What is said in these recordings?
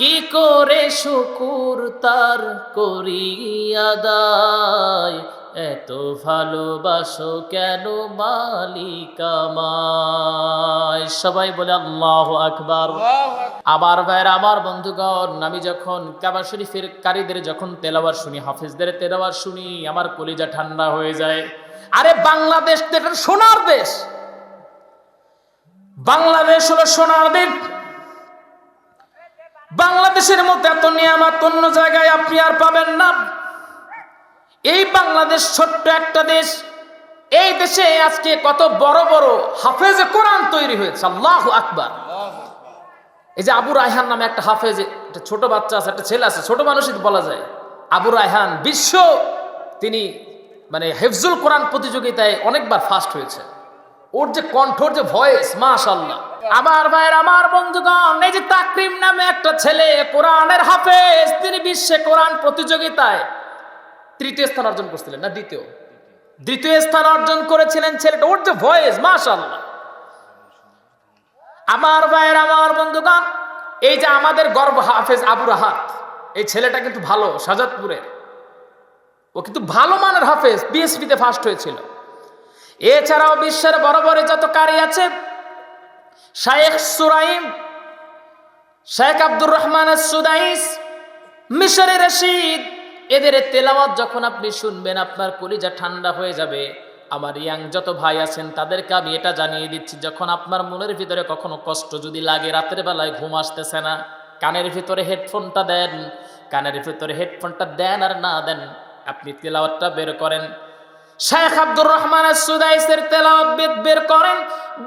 কি করে শুকুর তার করি আদায়? এত ভালোবাসো কেন মালিক আমায়? সবাই বলে আল্লাহ আকবার। আবার ভাইয়ের আমার বন্ধুগণ আমি যখন কাবা শরীফের কারীদের যখন তেলাওয়ার শুনি হাফিজদের তেলাওয়ার শুনি আমার কলিজা ঠান্ডা হয়ে যায়। আরে বাংলাদেশ তো সোনার দেশ। বাংলাদেশ হলো সোনার দেশ। বাংলাদেশের মতো এত নিয়ামত অন্য জায়গায় আপনি আর পাবেন না। এই বাংলাদেশ ছোট্ট একটা দেশ। এই দেশে আজকে কত বড় বড় হাফেজে কোরআন তৈরি হয়েছে। আল্লাহ আকবার। এই যে আবু রায়হান নামে একটা হাফেজ, একটা ছোট বাচ্চা আছে, একটা ছেলে আছে, ছোট মানুষই বলা যায়। আবু রায়হান বিশ্ব তিনি মানে হেফজুল কোরআন প্রতিযোগিতায় অনেকবার ফার্স্ট হয়েছে। ওর যে কণ্ঠর যে ভয়েস মাশাল্লাহ আমার ভাইয়ের, আমার বন্ধুগণ, এই যে তাকরিম নামে একটা ছেলে, কোরআনের হাফেজ, তিনি বিশ্বে কোরআন প্রতিযোগিতায় তৃতীয় স্থান অর্জন করছিলেন, না দ্বিতীয়? দ্বিতীয় স্থান অর্জন করেছিলেন ছেলেটা, ওর যে ভয়েস মাশাল্লাহ আমার ভাইয়ের, আমার বন্ধুগণ, এই যে আমাদের গর্ব হাফেজ আবু রাহাত, এই ছেলেটা কিন্তু ভালো, সাজাদপুরের। ও কিন্তু ভালো মানের হাফেজ বিএসপিতে ফার্স্ট হয়েছিল। এছাড়াও বিশ্বের বড় বড় যত কারি আছে শায়েখ Shuraim Sheikh Abdur Rahman Sudais মিশরে রশিদ। এদের তেলাওয়াত যখন আপনি শুনবেন, আপনার কলিজা ঠান্ডা হয়ে যাবে। আমার ইয়াং যত ভাই আছেন, তাদেরকে আমি এটা জানিয়ে দিচ্ছি, যখন আপনার মনের ভিতরে কখনো কষ্ট যদি লাগে, রাতের বেলায় ঘুম আসতেছে না, কানের ভিতরে হেডফোনটা দেন, কানের ভিতরে হেডফোনটা দেন আর না দেন, আপনি তেলাওয়াতটা বের করেন। শেখ আব্দুর রহমান সুদাইসের তেলাওয়াত বের করেন,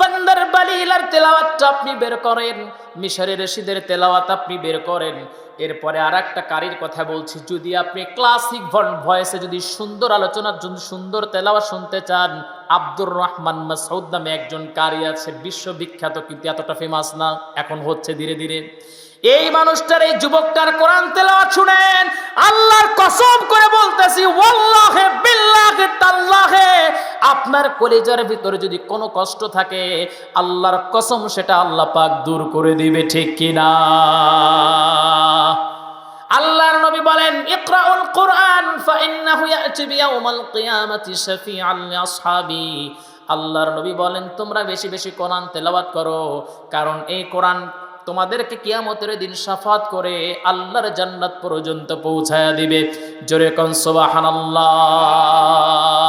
বন্দর বালিলার তেলাওয়াতটা আপনি বের করেন, মিশরের রশিদের তেলাওয়াত আপনি বের করেন। এরপরে আর একটা কারির কথা বলছি, যদি আপনি ক্লাসিক ভয়েসে যদি সুন্দর আলোচনার জন্য সুন্দর তেলাওয়াত শুনতে চান, আব্দুর রহমান মাসউদ নামে একজন কারি আছে, বিশ্ববিখ্যাত কিন্তু এতটা ফেমাস না, এখন হচ্ছে ধীরে ধীরে। এই মানুষটার, এই যুবকটার কোরআন তেলাওয়াত শুনেন, আল্লাহর কসম করে বলতেছি, ওয়াল্লাহে, বিল্লাহে, তাল্লাহে। আপনার কলিজার ভিতরে যদি কোনো কষ্ট থাকে, আল্লাহর কসম সেটা আল্লাহ পাক দূর করে দিবে, ঠিক কিনা? আল্লাহর নবী বলেন, ইকরাউল কোরআন, ফাইন্নাহু ইয়াতি বিয়াউমাল কিয়ামাতি শাফিআন লিআসহাবি। আল্লাহর নবী বলেন, তোমরা বেশি বেশি কোরআন তেলাওয়াত করো, কারণ এই কোরআন তোমাদেরকে কিয়ামতের দিন সাফাত করে আল্লাহর জান্নাত পর্যন্ত পৌঁছায়া দিবে। জোরে কন সুবহানাল্লাহ।